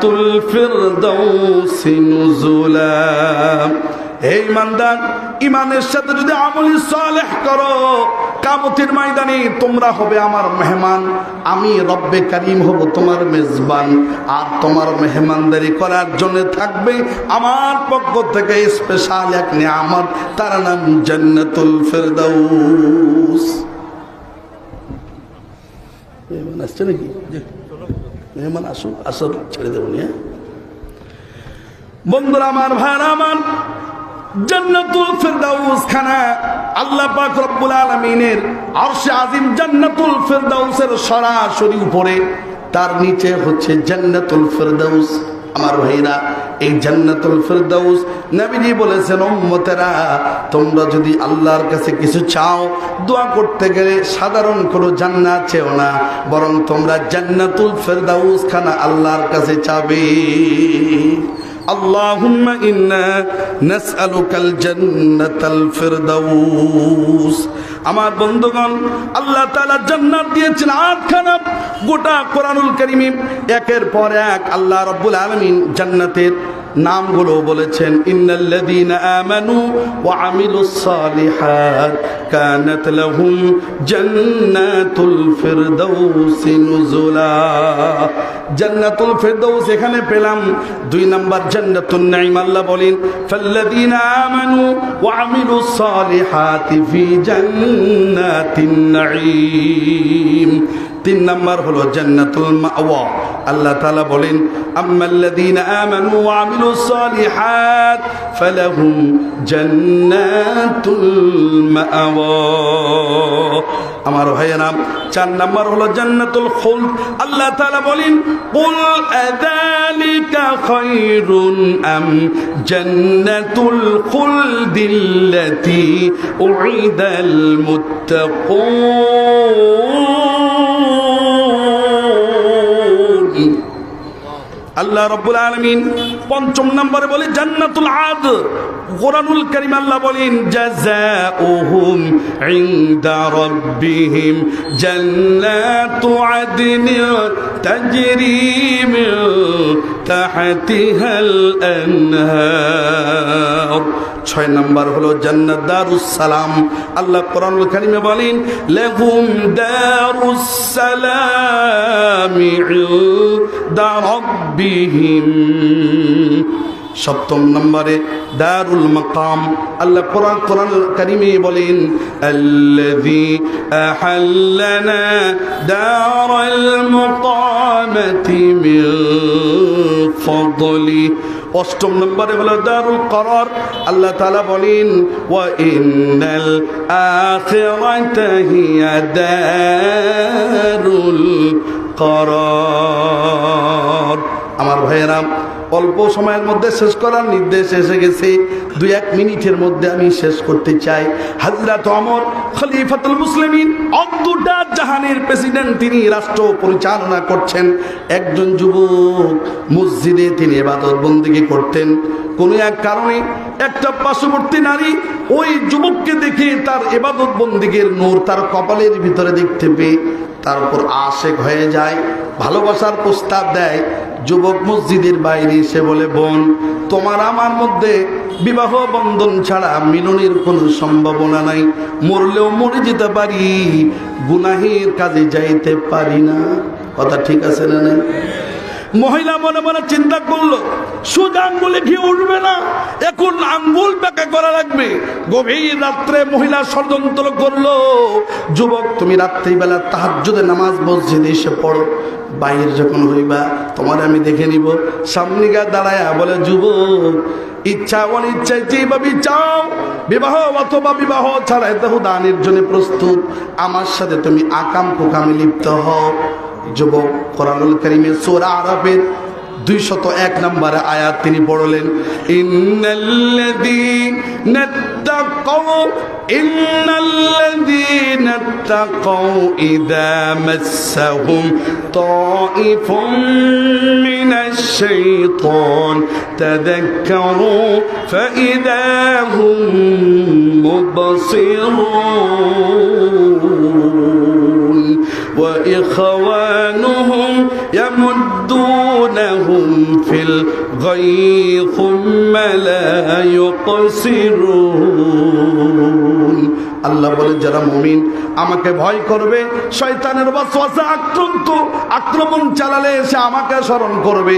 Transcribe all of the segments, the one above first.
জান্নাতুল ফিরদাউসি নুজুলা। এই ইমানদার ইমানের সাথে যদি আমলি সালেহ করো কামতির ময়দানে তোমরা হবে আমার মেহমান, আমি রব্বে কারিম হব তোমার মেজবান। আর তোমার মেহমানদারি করার জন্য থাকবে আমার পক্ষ থেকে স্পেশাল এক নিয়ামত, তার নাম জান্নাতুল ফেরদাউস। আসছে নাকি? মেহমান আসুক আসল ছেড়ে দেবো নিয়ে। বন্ধুরা আমার, ভাইরা আমার খানা আল্লাহ সরাসরি উপরে, তার নিচে হচ্ছে জন্নতুল ফেরদাউস। আমার ভাইরা এই জান্নাতুল ফেরদাউস নবীজি বলেছেন উম্মতেরা তোমরা যদি আল্লাহর কাছে কিছু চাও দোয়া করতে গেলে সাধারণ কোনো জান্নাত চেও না বরং তোমরা জান্নাতুল ফেরদাউস খানা আল্লাহর কাছে চাবে اللهم إنا نسألك الجنة الفردوس আমার বন্ধুগণ, আল্লাহ তালা জান্নাত দিয়েছেন আটখানা। গোটা কোরআনুল করিমে একের পর এক আল্লাহ রব্বুল আলমিন জান্নাতের নামগুলো বলেছেন, ইন্নাল্লাযীনা আমানু ওয়া আমিলুস সালিহাত কানাত লাহুম জান্নাতুল ফিরদাউসি নুজুলা। জান্নাতুল এখানে পেলাম। দুই নাম্বার, জান্নাতুন নাঈম বলেন, ফাল্লাযীনা আমানু ওয়া আমিলুস সালিহাতি ফি জান্নাতিন নাঈম। তিন নাম্বার হলো জান্নাতুল মাওয়া। আল্লাহ তাআলা বলেন, আম্মাল্লাযীনা আমানু ওয়া আমিলুস সালিহাত ফালাহুম জান্নাতুল মাওয়া। আমার ভাইয়েরা, চার নাম্বার হলো জান্নাতুল খুলদ। আল্লাহ তাআলা বলেন, কুল আযালিকা খায়রুন আম মুত্তাকুন? আল্লাহ রব্বুল আলমিন পঞ্চম নম্বরে বলে, জান্নাতুল আদ। কোরআনুল করিম আল্লাহ বলেন, জাযাউহুম ইনদা রাব্বিহিম জান্নাতু আদন তাজরি মিন তাহতিহাল আনহার। ছয় নম্বর হলো জান্নাত দারুস সালাম। আল্লাহ কোরআনুল কারিমে বলেন, লাহুম দারুস সালাম ইনদা রাব্বিহিম। সপ্তম নম্বরে, দারুল মাকাম। আল্লাহ কোরআন কোরআন কারিমে বলেন, আল্লাযী আহাল্লানা দারাল মুকামাতি মিন ফাদলি। অষ্টম নম্বরে হলো দারুল করার। আল্লাহ তাআলা বলেন, ওয়া ইন্নাল হিয়া আমার ভাইয়েরা, অল্প সময়ের মধ্যে শেষ করার নির্দেশ এসে গেছে। দুই এক মিনিটের মধ্যে আমি শেষ করতে চাই। হাজরা হাজরাত অমর খলিফাতুল মুসলিমিন অদ্দুটা জাহানের প্রেসিডেন্ট তিনি রাষ্ট্র পরিচালনা করছেন। একজন যুবক মসজিদে তিনি এবাদত বন্দিকে করতেন। কোনো এক কারণে একটা পার্শ্ববর্তী নারী ওই যুবককে দেখে তার এবাদত বন্দিকের নূর তার কপালের ভিতরে দেখতে পেয়ে তার উপর আশেক হয়ে যায়, ভালোবাসার প্রস্তাব দেয়। যুবক মসজিদের বাইরে এসে বলে, বোন, তোমার আমার মধ্যে বিবাহ বন্ধন ছাড়া মিলনের কোনো সম্ভাবনা নাই। মরলেও মরে যেতে পারি, গুনাহের কাজে যাইতে পারি না। কথা ঠিক আছে না নাই? মহিলা মনে মনে চিন্তা করল সোজা আঙ্গুলে ঘি উঠবে না, এখন আঙ্গুল ব্যাকা করা লাগবে। গভীর রাত্রে মহিলা ষড়যন্ত্র করল, যুবক, তুমি রাত্রিবেলা তাহাজ্জুদে নামাজ মসজিদে এসে পড়ো। বাইরে যখন হইবা, তোমার আমি দেখে নিব। সামনে গা দাঁড়ায় বলে, যুবক, ইচ্ছা অনিচ্ছায় যেভাবে চাও, বিবাহ অথবা বিবাহ ছাড়াই দেহ দানের জন্য প্রস্তুত। আমার সাথে তুমি আকাম কুকামে লিপ্ত হও। যুবক কোরআনুল করিমের সোরা আরবের দুইশত এক নম্বরে আয়াত তিনি পড়লেন ইন্নাল্লাযীনা তাকাউ ইন্নাল্লাযীনা الغي ثم لا يقصرون আল্লাহ বলে যারা মুমিন আমাকে ভয় করবে, শয়তানের ওয়াসওয়াসা আক্রান্ত, আক্রমণ চালালে এসে আমাকে স্মরণ করবে।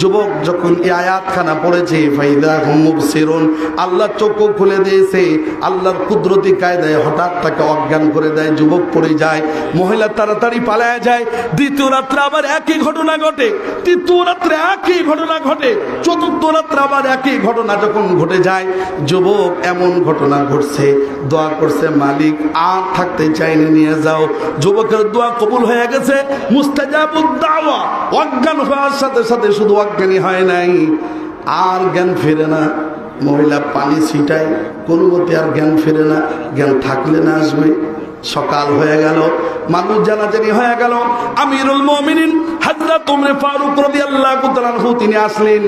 যুবক যখন এই আয়াতখানা পড়েছে, ফাইদা হুম মুবসিরুন, আল্লাহ চোখ খুলে দিয়েছে, আল্লাহর কুদরতি কায়দায় হঠাৎ তাকে অজ্ঞান করে দেয়, যুবক পড়ে যায়, মহিলা তাড়াতাড়ি পালায় যায়। দ্বিতীয় রাত্রে আবার একই ঘটনা ঘটে, তৃতীয় রাত্রে একই ঘটনা ঘটে, চতুর্থ রাত্রে আবার একই ঘটনা যখন ঘটে যায়, যুবক এমন ঘটনা ঘটছে, দোয়া করছে, মালিক আর থাকতে চাইনি নিয়ে যাও। যুবকের দোয়া কবুল হয়ে গেছে। অজ্ঞান হওয়ার সাথে সাথে শুধু অজ্ঞানী হয় নাই। আর জ্ঞান ফিরে না। মহিলা পানি ছিটায়। কোনো মতে আর জ্ঞান ফিরে না। জ্ঞান থাকলে না আসবে। সকাল হয়ে গেল। মানুষ জানাজানি হয়ে গেল। আমিরুল মমিনিন হাজরা তোমরে ফারুক রদি আল্লাহ তিনি আসলেন।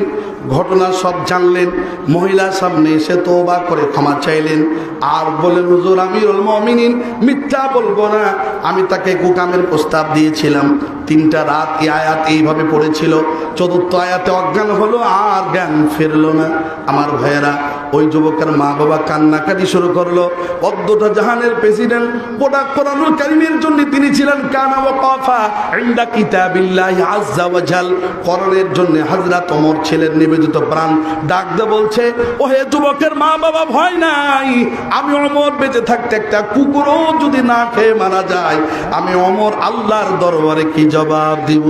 ঘটনা সব জানলেন মহিলার সামনে এসে তোবা করে ক্ষমা চাইলেন। আর বলেন হুজুর, আমিরুল মমিনিন, মিথ্যা বলব না। আমি তাকে কুকামের প্রস্তাব দিয়েছিলাম। তিনটা রাত এই আয়াত এইভাবে পড়েছিল। চতুর্থ আয়াতে অজ্ঞান হলো, আর জ্ঞান ফিরলো না। আমার ভাইয়েরা, ওই যুবকের মা বাবা কান্নাকাটি শুরু করল। অদ্যটা জাহানের প্রেসিডেন্ট, গোটা কোরআনুল কারিমের জন্য তিনি ছিলেন কানা ওয়া কাফা ইনদা কিতাবিল্লাহি আযজা ওয়া জাল। কোরআনের জন্য হযরত ওমর ছিলেন নিবেদিত প্রাণ ডাক দে বলছে ও হে যুবকের মা বাবা ভয় নাই। আমি অমর বেঁচে থাকতে একটা কুকুরও যদি না খেয়ে মারা যায়, আমি অমর আল্লাহর দরবারে কি জবাব দিব?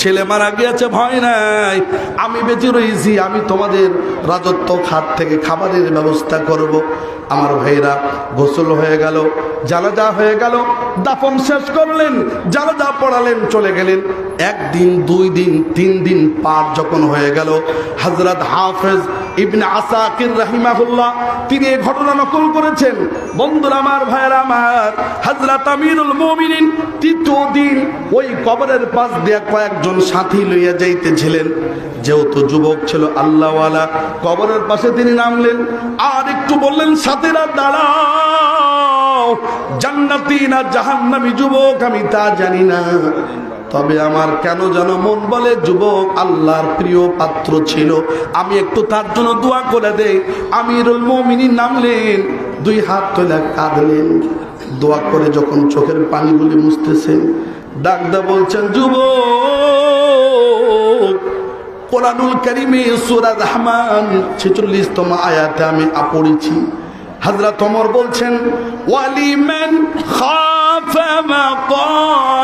ছেলে মারা গিয়েছে, ভয় নাই। আমি বেঁচে রয়েছি, আমি তোমাদের রাজত্ব খাত থেকে খাবারের ব্যবস্থা করব। আমার ভাইরা, গোসল হয়ে গেল, জানাজা হয়ে গেল, দাফন শেষ করলেন, জানাজা পড়ালেন, চলে গেলেন। একদিন, দুই দিন, তিন দিন পার যখন হয়ে গেল হজরত হাফেজ ইবনে আসাকির রাহিমাহুল্লাহ, তিনি এই ঘটনা নকল করেছেন। বন্ধুরা আমার, ভাইয়েরা আমার হজরত আমিরুল মুমিনিন তৃতীয় দিন ওই কবরের পাশ দিয়ে কয়েকজন সাথী লইয়া যাইতেছিলেন। যেহেতু যুবক ছিল আল্লাহওয়ালা, কবরের পাশে তিনি নামলেন। আর একটু বললেন, সাথীরা, দাঁড়াও, জান্নাতি না জাহান্নামি যুবক, আমি তা জানি না। তবে আমার কেন যেন মন বলে যুবক আল্লাহর প্রিয় পাত্র ছিল। আমি একটু তার জন্য দোয়া করে দেই। আমিরুল মমিনী নামলেন, দুই হাত তোলা কাঁদলেন। দোয়া করে যখন চোখের পানিগুলি মুছতেছেন ডাকদা বলছেন, যুবক, কোরআনুল কারিমে সুরা রহমান ছেচল্লিশতম আয়াতে আমি পড়েছি। হাজরা তোমর বলছেন মাকাম।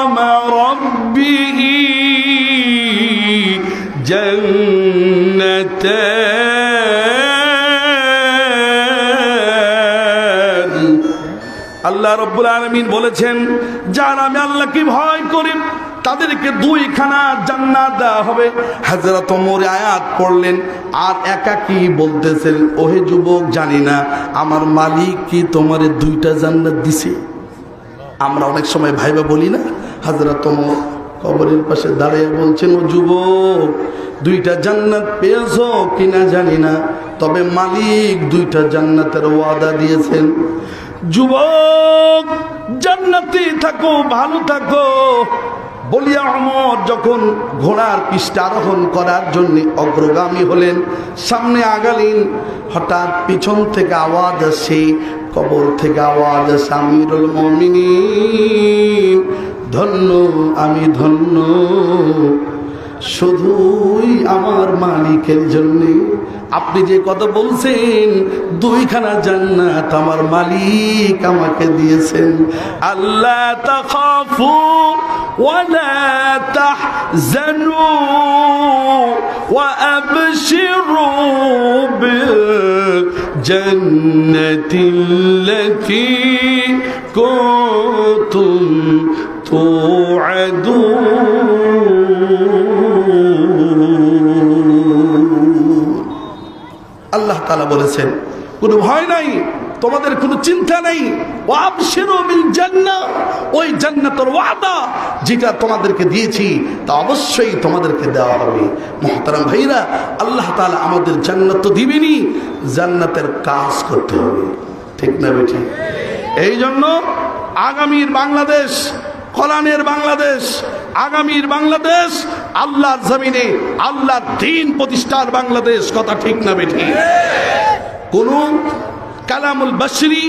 রব্বুল আলমিন বলেছেন, যার আমি আল্লাহকে ভয় করি, তাদেরকে দুইখানা জান্নাত দেওয়া হবে। হাজরা তোমর আয়াত পড়লেন, আর একাকি বলতেছেন? ওহে যুবক, জানি না, আমার মালিক কি তোমার দুইটা জান্নাত দিছে? আমরা অনেক সময় ভাইবা বলি না হাজরা তোমর কবরের পাশে দাঁড়িয়ে বলছেন, ও যুবক, দুইটা জান্নাত পেয়েছ কিনা জানি না, তবে মালিক দুইটা জান্নাতের ওয়াদা দিয়েছেন। যুবক, জান্নাতি থাকো, ভালো থাকো। বলিয়া অমর যখন ঘোড়ার পৃষ্ঠে আরোহণ করার জন্য অগ্রগামী হলেন, সামনে আগালেন, হঠাৎ পিছন থেকে আওয়াজ আসে, কবর থেকে আওয়াজ আসে, আমিরুল মমিনিন। ধন্য, আমি ধন্য। শুধুই আমার মালিকের জন্যে আপনি যে কথা বলছেন দুইখানা জান্নাত আমার মালিক আমাকে দিয়েছেন আল্লাহ তাখাফু ওয়ালা তাহজানু وأبشروا بالجنة التي كنتم توعدون আল্লাহ তালা বলেছেন কোনো ভয় নাই তোমাদের কোনো চিন্তা নেই। ওই জান্নাতের ওয়াদা যেটা তোমাদেরকে দিয়েছি, তা অবশ্যই তোমাদেরকে দেওয়া হবে। মহতারাম ভাইরা, আল্লাহ তালা আমাদের জান্নাত তো দিবেনি জান্নাতের কাজ করতে হবে। ঠিক না বেঠি? এই জন্য আগামীর বাংলাদেশ, কোরআনের বাংলাদেশ, আগামীর বাংলাদেশ, আল্লাহর জমিনে, আল্লাহর দিন প্রতিষ্ঠার বাংলাদেশ, কথা ঠিক না বেঠি? কোন কালামুল বাসরি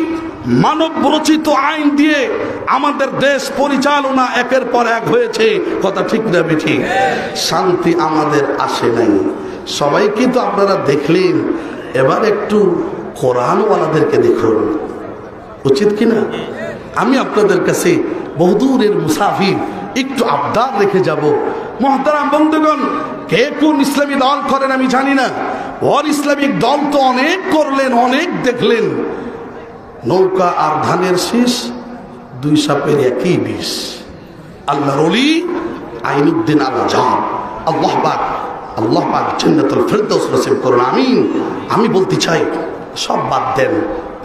মানব রচিত আইন দিয়ে আমাদের দেশ পরিচালনা একের পর এক হয়েছে। কথা ঠিক না বেঠি শান্তি আমাদের আসে নাই। সবাই কিন্তু আপনারা দেখলেন। এবার একটু কোরআনওয়ালাদেরকে দেখুন। উচিত কিনা আমি আপনাদের কাছে বহুদূরের মুসাফির একটু আবদার রেখে যাব। মহতারাম বন্ধুগণ, কে কোন ইসলামী দল করেন আমি জানি না। ওর ইসলামিক দল তো অনেক করলেন, অনেক দেখলেন। নৌকা আর ধানের শীষ, দুই সাপের একই বিষ। আল্লাহর অলি আইনুদ্দিন আল জাম আল্লাহ পাক আল্লাহ পাক জান্নাতুল ফেরদৌস নসিব করুন, আমিন। আমি বলতে চাই, সব বাদ দেন।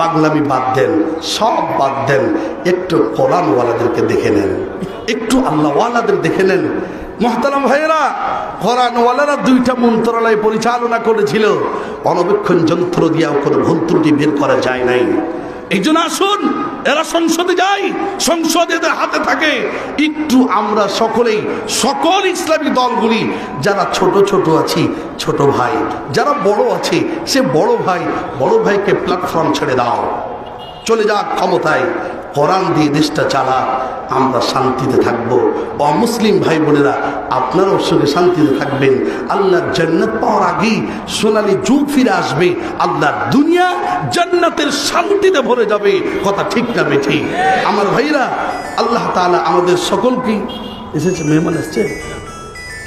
পাগলামি বাদ দেন, সব বাদ দেন, একটু কোরআনওয়ালাদেরকে দেখে নেন। একটু আল্লাহওয়ালাদের দেখে নেন। মহতারাম ভাইয়েরা, কোরআনওয়ালারা দুইটা মন্ত্রণালয় পরিচালনা করেছিল। অনবেক্ষণ যন্ত্র দিয়েও কোনো ভুল ত্রুটি বের করা যায় নাই। এই জন্য আসুন, এরা সংসদে যায়, সংসদে এদের হাতে থাকে। একটু আমরা সকলেই, সকল ইসলামী দলগুলি, যারা ছোট ছোট আছি, ছোট ভাই, যারা বড় আছে, সে বড় ভাই, বড় ভাইকে প্ল্যাটফর্ম ছেড়ে দাও। চলে যাক ক্ষমতায়। কোরআন দিয়ে দেশটা চালা, আমরা শান্তিতে থাকব। অমুসলিম ভাই বোনেরা, আপনারাও সঙ্গে শান্তিতে থাকবেন। আল্লাহর জান্নাত পাওয়ার আগেই সোনালি যুগ ফিরে আসবে। আল্লাহর দুনিয়া জান্নাতের শান্তিতে ভরে যাবে। কথা ঠিক না বেঠি। আমার ভাইরা, আল্লাহ তাআলা আমাদের সকলকেই এসেছে, মেহমান এসছে।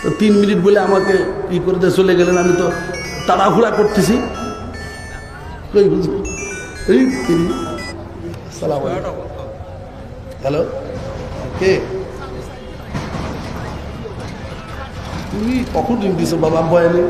তো তিন মিনিট বলে আমাকে ই করতে চলে গেলেন, আমি তো তাড়াহুড়া করতেছি। এই সালাম হ্যালো কে তুমি কখন রিং দিছো? বাবা বয়ানে